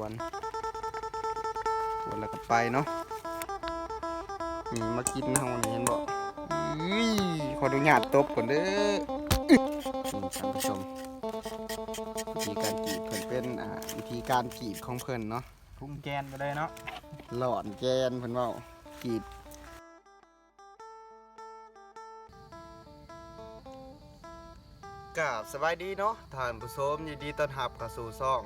วนกวนแล้วก็ไปเนาะนี่มากินเฮานี่เห็นบ่อุ้ยขออนุญาตตบก่อนเด้อนี่ท่านผู้ชมวิธีการกรีดเพิ่นเป็นอ่าวิธีการกรีดของเพิ่นเนาะทุ่งแกนไปเลยเนาะหลอนแกนเพิ่นเว้ากรีดกับสบายดีเนาะท่านผู้ชมยินดีต้อนรับเข้าสู่ซ่อง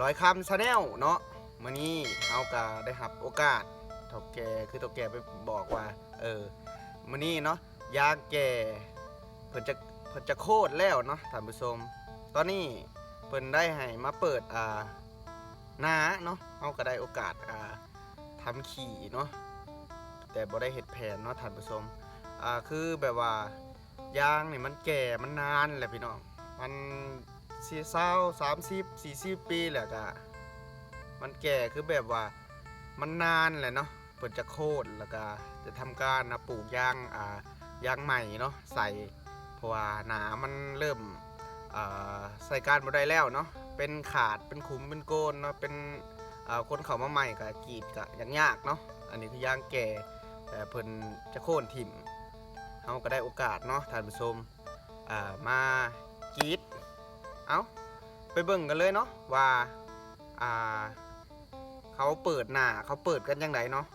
ร้อยคำชาแนลเนาะมื้อนี้เฮาก็ได้รับโอกาสเฒ่าแกคือเฒ่าแกไปบอกว่า เออมื้อนี้เนาะยางแกเพิ่นจะเพิ่นจะโคตรแล้วเนาะท่านผู้ชม ตอนนี้เพิ่นได้ให้มาเปิดอ่านาเนาะเฮาก็ได้โอกาสอ่าทำขี่เนาะแต่บ่ได้เฮ็ดแผนเนาะท่านผู้ชมอ่าคือแบบว่ายางนี่มันแก่มันนานแหละพี่น้องมัน สี่เศร้าสามสิบสี่สิบปีแหละก็มันแก่คือแบบว่ามันนานแหละเนาะเพิ่นจะโค่นแล้วก็จะทำการนะปลูกยางอ่ายางใหม่เนาะใส่เพราะว่าหนามันเริ่มอ่าใส่การบ่ได้แล้วเนาะเป็นขาดเป็นขุมเป็นโกนเนาะเป็นอ่าคนเขามาใหม่กับกรีดกะยังยากเนาะอันนี้คือย่างแก่แต่เพิ่นจะโค่นถิ่มเฮาก็ได้โอกาสเนาะท่านผู้ชมอ่ามากรีด เอาไปเบิ่งกันเลยเนาะว่าอ่า เขาเปิดหน้าเขาเปิดกันยังไงเนาะ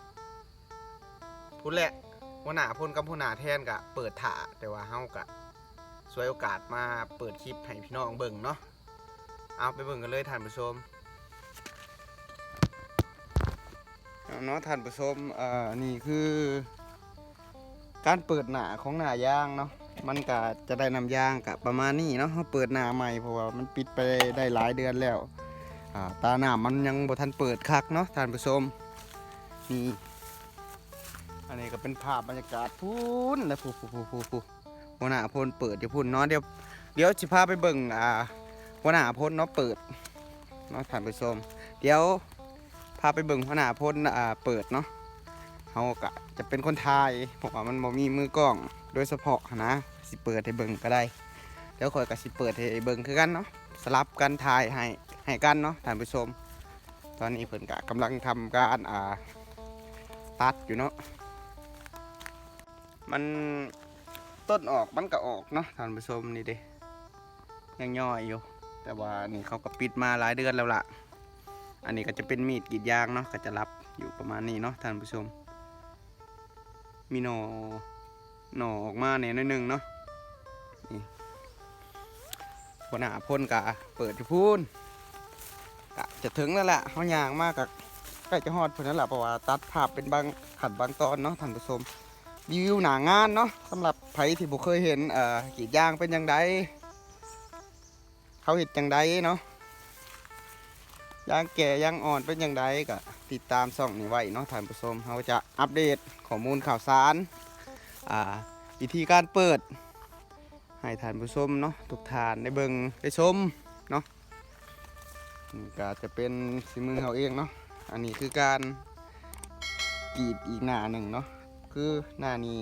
พูดแหละหัวหน้าพ่นกับหัวหน้าแทนกะเปิดถาแต่ว่าเฮากะสวยโอกาสมาเปิดคลิปให้พี่น้องเบิ่งเนาะเอาไปเบิ่งกันเลยท่านผู้ชมเนาะท่านผู้ชมอ่อนี่คือ การเปิดหนาของหนายางเนาะ มันก็จะได้น้ำยางกับประมาณนี้เนาะเขาเปิดหนาใหม่เพราะว่ามันปิดไปได้หลายเดือนแล้วตาหน้ามันยังบ่ทันเปิดคักเนาะท่านผู้ชมนี่อันนี้ก็เป็นภาพบรรยากาศพูนและพูพูพูพูพูหัวหน้าพลเปิดเดี๋ยวพุ่นเนาะเดี๋ยวเดี๋ยวสิพาไปเบิ่งอ่าหัวหน้าพลเนาะเปิดเนาะท่านผู้ชมเดี๋ยวพาไปเบิ่งหัวหน้าพลอ่าเปิดเนาะเฮาก็จะเป็นคนถ่ายเพราะว่ามันบ่มีมือกล้อง โดยเฉพาะนะสิเปิดให้เบิ่งก็ได้เดี๋ยวข่อยก็สิเปิดให้เบิ่งคือกันเนาะสลับกันถ่ายให้ให้กันเนาะท่านผู้ชม ตอนนี้เพิ่นก็กำลังทำการอ่าตัดอยู่เนาะมันต้นออกมันก็ออกเนาะท่านผู้ชมนี่เด้ยังย่อยอยู่ แต่ว่านี่เขาก็ปิดมาหลายเดือนแล้วล่ะ อันนี้ก็จะเป็นมีดกรีดยางเนาะก็จะรับอยู่ประมาณนี้เนาะท่านผู้ชมมีหน หนอออกมาเนี่ยนิดนึงเนาะนี่หัวหน้าพ่นกะเปิดที่พูนกะจะถึงแล้วแหละเขายางมากกะใกล้จะฮอดเพื่อนแล้วล่ะเพราะว่าตัดภาพเป็นบางขัดบางตอนเนาะท่านผู้ชมรีวิวหนางานเนาะสำหรับไผที่บ่เคยเห็นเอ่อกรีดยางเป็นยังไงเขาเห็ดยังไงเนาะยางแก่ยางอ่อนเป็นยังไงก็ติดตามช่องนี้ไว้เนาะท่านผู้ชมเขาจะอัปเดตข้อมูลข่าวสาร อ่าวิธีการเปิด ให้ท่านผู้ชมเนาะทุกทานได้เบิ่งได้ชมเนาะก็จะเป็นสีมือเขาเองเนาะอันนี้คือการกรีดอีกหน้าหนึ่งเนาะคือหน้านี้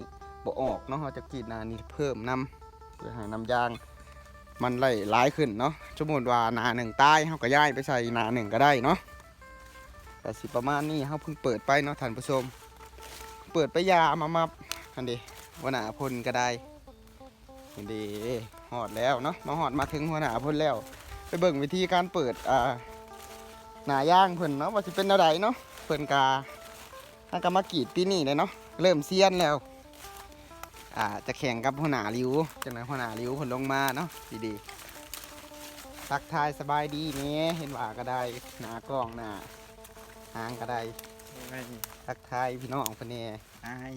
บ่ออกเนาะเราจะกรีดหน้านี้เพิ่มน้ำเพื่อให้น้ำยางมันไหลหลายขึ้นเนาะสมมติว่าหน้าหนึ่งตายเราก็ย้ายไปใส่หน้าหนึ่งก็ได้เนาะแต่สิประมาณนี้เราเพิ่งเปิดไปเนาะท่านผู้ชม เปิดไปยามามา อันเดีหัวหน้าพลก็ได้อันเดีหอดแล้วเนาะมาหอดมาถึงหัวหน้าพลแล้ว ไปเบิ่งวิธีการเปิดอ่าหน้าย่างเพิ่นเนาะว่าสิเป็นอะไรเนาะเพิ่นกาถ้ากรรมากรีดปีนี้เลยเนาะเริ่มเซียนแล้วอ่าจะแข่งกับหัวหน้าริวจังไรหัวหน้าริวผลลงมาเนาะดีๆทักทายสบายดีนี่เห็นว่าก็ได้หน้ากล้องหน้าหางก็ได้ทักทายพี่น้องคนนี้อาย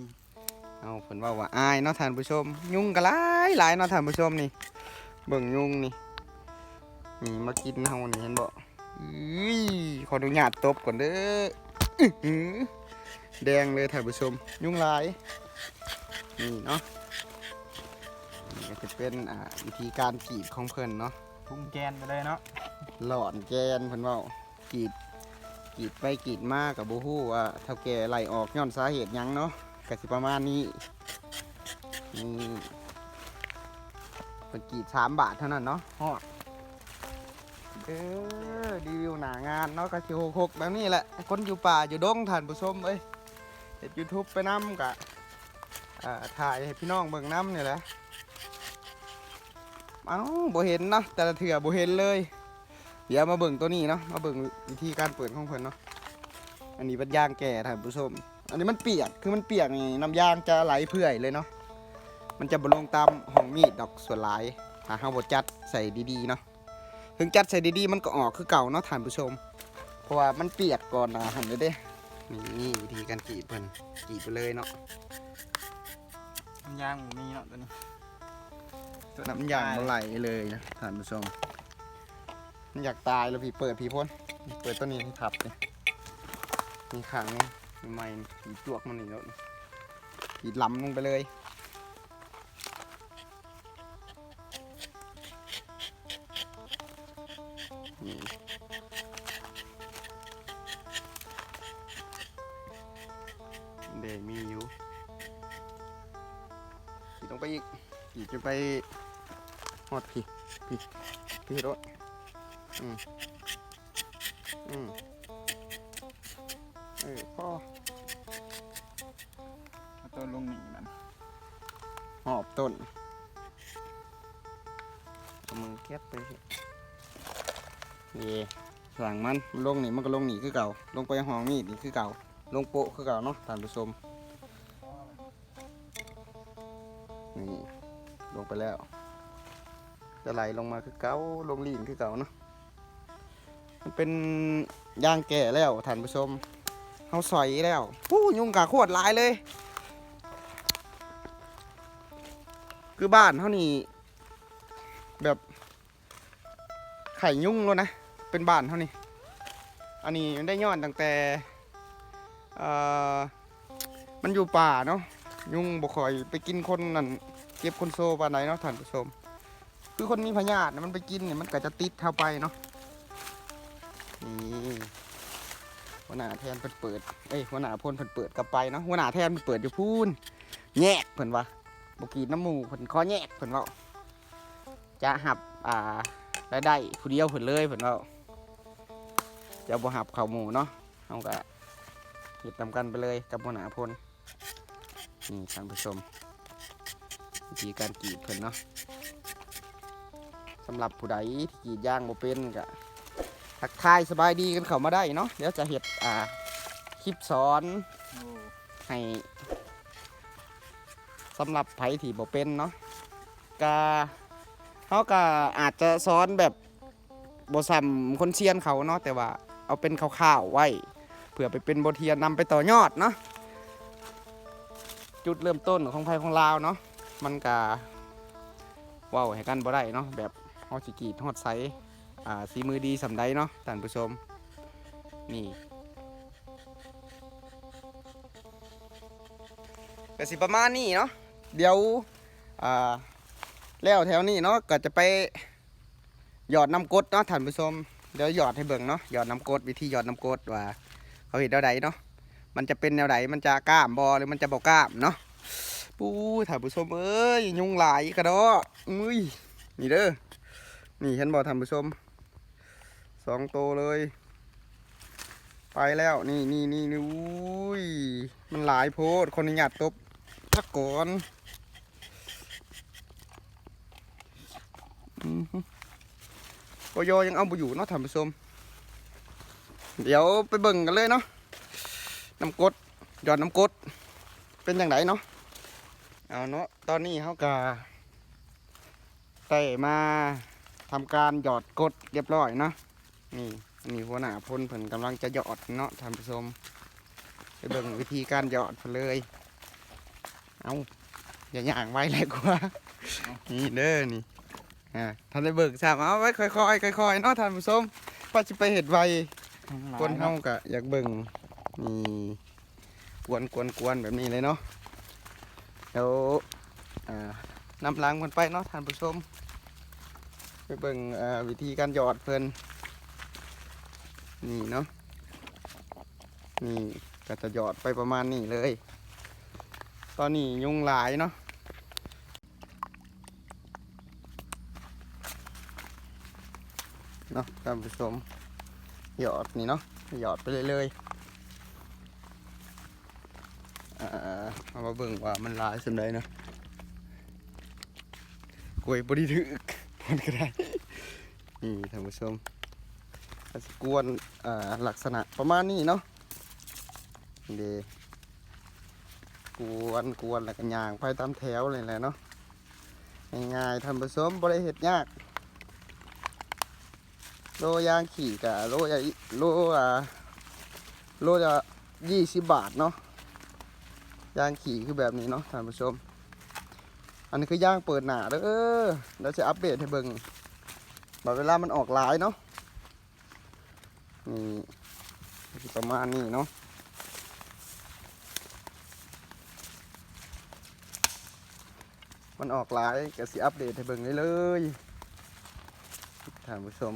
เอาผลว่าว่าอายเนาะท่านผู้ชม ยุงก็หลายหลายเนาะท่านผู้ชมนี่ เบิ่งยุงนี่นี่มากินเฮานี่เห็นบ่อุ้ยขออนุญาตตบก่อนเด้ออื้อหือแดงเลยท่านผู้ชม ยุ่งหลาย นี่เนาะนี่ก็จะเป็นอ่าวิธีการกรีดของเพิ่นเนาะทุ่งแกนไปเลยเนาะหลอนแกนเพิ่นเว้ากรีดกรีดไปกรีดมากับบูฮู้ว่าเท่าแก่ไล่ออกย้อนสาเหตุหยังเนาะ ก็สิประมาณนี้นี่เพิ่นกรีดสามบาทเท่านั้นเนาะฮอดเออรีวิวหนางานเนาะก็สิหกแบบนี้แหละคนอยู่ป่าอยู่ดงท่านผู้ชมเอ้ยเฮ็ด YouTube ไปนํกะถ่ายให้พี่น้องเบิ่งนํนี่แหละเอ้าบ่เห็นเนาะแต่ละเถื่อบ่เห็นเลย เดี๋ยวมาเบิ่งตัวนี้เนาะมาเบิ่งวิธีการเปิดของเพิ่นเนาะอันนี้เป็นยางแก่ท่านผู้ชม อันนี้มันเปียก คือมันเปียกนี่น้ำยางจะไหลเพื่อยเลยเนาะ มันจะบ่ลงตามห้องมีดดอกส่วนหลายถ้าเฮาบ่จัดใส่ดีๆเนาะ ถึงจัดใส่ดีๆมันก็ออกคือเก่าเนาะท่านผู้ชม เพราะว่ามันเปียกก่อนนะหันเลยเด้ นี่วิธีการกรีดเพิ่นกรีดไปเลยเนาะ น้ำยางหมูมีเนาะตัวนี้น้ำยางมันไหลเลยนะท่านผู้ชม มันอยากตายแล้วพี่เปิดพี่พ่นเปิดตัวนี้ให้ทับเลยมีขัง นี่มีไม้ผีจวกมันนี่แล้วกรีดลำลงไปเลยนี่เดมีอยู่กรีดลงไปอีกกรีดจนไปหอดพี่พี่พี่รถอืมอืม เออพ่อเอาตัวลงหนีมันหอบต้นเอามือแคบไปสินี่สั่งมันมันลงนี่มันก็ลงหนีคือเก่า ลงไปห้องมีดนี่คือเก่า ลงโปะคือเก่าเนาะท่านผู้ชมนี่ลงไปแล้วจะไหลลงมาคือเก่าลงลีนคือเก่าเนาะมันเป็นยางแก่แล้วท่านผู้ชม เขาสอยแล้วปู้ยุงกะโคตรหลายเลย คือบ้านเขานี่แบบไข่ยุ่งแล้วนะ เป็นบ้านเขานี่อันนี้มันได้ย้อนตั้งแต่มันอยู่ป่าเนาะยุ่งบ่ค่อยไปกินคนนั่นเก็บคนโซปานไหนเนาะท่านผู้ชม คือคนมีพยาธิน่ะมันไปกินเนี่ยมันก็จะติดเข้าไปเนาะนี่ หัวหน้าแทนเพิ่นเปิดเอ้ยหัวหน้าพลเพิ่นเปิดกลับไปเนาะหัวหน้าแทนเพิ่นเปิดอยู่พูนแยกเพิ่นว่าบกีน้ำหมูเพิ่นขอแยกเพิ่นเว้าจะหับอ่ารายได้ผู้เดียวเพิ่นเลยเพิ่นเว้าจะบ่หับข้าวหมูเนาะเฮาก็เฮ็ดนำกันไปเลยกับหัวหน้าพลนี่ท่านผู้ชมวิธีการกรีดเพิ่นเนาะสำหรับผู้ใดที่กรีดย่างบ่เป็นก็ ทักทายสบายดีกันเข้ามาได้เนาะเดี๋ยวจะเฮ็ดอ่าคลิปสอนอให้สำหรับไผที่บ่เป็นเนาะกาเขาก็อาจจะสอนแบบบ่ซ้ำคนเชียนเขาเนาะแต่ว่าเอาเป็นคร่าวๆไว้เพื่อไปเป็นบทเรียนนำไปต่อยอดเนาะจุดเริ่มต้นของไผของลาวเนาะมันก็ว้าวให้กันบ่ได้เนาะแบบเฮาสิกีดฮอดไส อ่าสีมือดีสำใดเนาะท่านผู้ชม นี่ก็สิประมาณนี้เนาะเดี๋ยวอ่าแล้วแถวนี้เนาะก็จะไปหยอดน้ำกดเนาะท่านผู้ชมเดี๋ยวหยอดให้เบิ่งเนาะหยอดน้ำกดวิธีหยอดน้ำกดว่า เขาเห็นแนวใดเนาะมันจะเป็นแนวใดมันจะกล้ามบอหรือมันจะบอกกล้ามเนาะปู้ท่านผู้ชมเอ้ยยุงหลายกระดออุ้ยนี่เด้อนี่เห็นบอท่านผู้ชม สองโตเลย ไปแล้วนี่นี่นี่นี่อุ้ยมันหลายโพดคนหยัดตบทักก่อนอือฮึโอยยังเอาไปอยู่เนาะท่านผู้ชมเดี๋ยวไปเบิ่งกันเลยเนาะน้ำกดหยอดน้ำกด เป็นอย่างไรเนาะเอาเนาะตอนนี้เขากาได้มาทำการหยอดกดเรียบร้อยเนาะ นี่อันนี้หัวหน้าพลเพิ่นกำลังจะหยอดเนาะท่านผู้ชมไปเบิ่งวิธีการหยอดเพิ่นเลย เอาอย่าย่างไว้เลยกว่านี่เด้อนี่อ่าท่านได้เบิกทราบเอาไว้ค่อยๆค่อยๆเนาะท่านผู้ชมว่าจะไปเห็ดไวคนเฮาก็อยากเบิ่งนี่กวนกวนกวนแบบนี้เลยเนาะเดี๋ยวอ่านำล้างมันไปเนาะท่านผู้ชมไปเบิ่งอ่าวิธีการหยอดเพิ่น นี่เนาะนี่ก็จะหยอดไปประมาณนี้เลย ตอนนี้ยุงหลายเนาะเนาะท่านผู้ชมหยอดนี่เนาะหยอดไปเรื่อยๆอ่าเอามาเบิ่งว่ามันลายสำใดเนาะกล้วยบริถึกมันก็ได้นี่ท่านผู้ชม ก็สิกวนอ่าลักษณะประมาณนี้เนาะเดกวนกวนแล้วก็ย่างไปตามแถวเลยแหละเนาะง่ายๆท่านผู้ชมบริเหตุยากโลยางขี่กะโลยาโลอะโลจะยี่สิบบาทเนาะยางขี่คือแบบนี้เนาะท่านผู้ชม อันนี้คือย่างเปิดหนาเด้อเราจะอัปเดตให้เบิ่งแบบเวลามันออกลายเนาะ นี่ประมาณนี้เนาะมันออกหลายก็สิอัปเดตให้เบิ่งเลยเลยท่านผู้ชม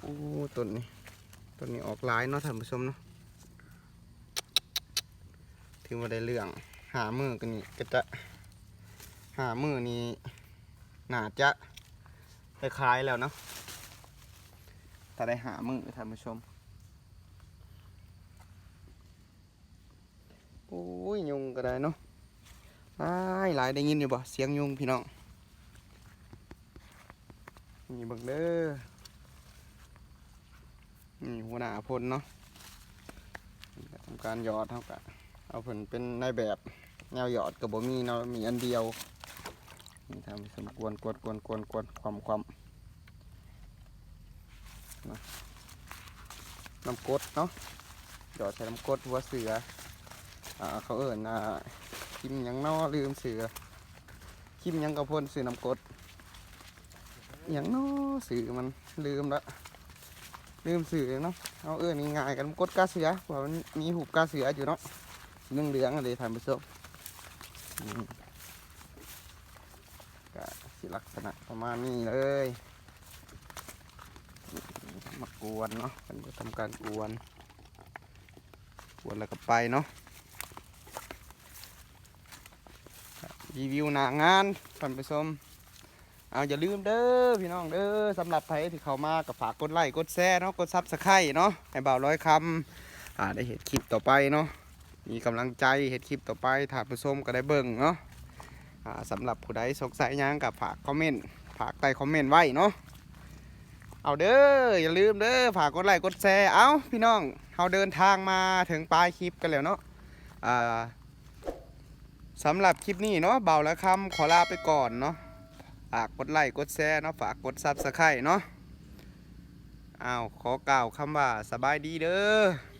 โอ้ต้นนี้ต้นนี้ออกหลายเนาะท่านผู้ชมเนาะถือว่าได้เรื่องหามือกันนี่ก็จะ หามือนี้น่าจะคล้ายๆแล้วเนาะถ้าได้หามือท่านผู้ชม โอ้ยยุงก็ได้เนาะหลายหลายได้ยินอยู่บ่เสียงยุงพี่น้อง นี่บิ่งเด้อ นี่หัวหน้าพลเนาะทำการหยอดเท่ากับเอาผลเป็นนายแบบแนวหยอดกับบ่มีเนาะมีอันเดียว นี่ทำสมควรกวนกวนกวนกวนความความน้ำกดเนาะหยอดใส่น้ำกดหัวเสืออ่าเขาเอิ่นอ่าคิมยังนอลืมเสือคิมยังกระพ่นสื่อน้ำกดยังนอเสือมันลืมละลืมเสือเนาะเอาเออนง่ายกันกดกาเสือเพราะมันมีหูกาเสืออยู่เนาะเรื่องเหลืองอะไรทานผู้ชม สิลักษณะประมาณนี้เลยมากวนเนาะมันจะทำการกวน กวนแล้วก็ไปเนาะรีวิวหน้างานท่านผู้ชมเอาอย่าลืมเด้อพี่น้องเด้อสำหรับใครที่เข้ามาก็ฝากกดไลค์กดแชร์เนาะกดซับสไครต์เนาะให้บ่าวร้อยคำอ่าได้เห็นคลิปต่อไปเนาะมีกำลังใจเห็นคลิปต่อไปถ้าผู้ชมก็ได้เบิ่งเนาะ สำหรับผู้ใดสงสัยยังกับฝากคอมเมนต์ฝากใต้คอมเมนต์ไว้เนาะเอาเด้ออย่าลืมเด้อฝากกดไลค์กดแชร์เอาพี่น้องเราเดินทางมาถึงปลายคลิปกันแล้วเนาะอ่าสำหรับคลิปนี้เนาะเบาแล้วคำขอลาไปก่อนเนาะฝากกดไลค์กดแชร์เนาะฝากกดซับสไครต์เนาะอ้าวขอกล่าวคำว่าสบายดีเด้อ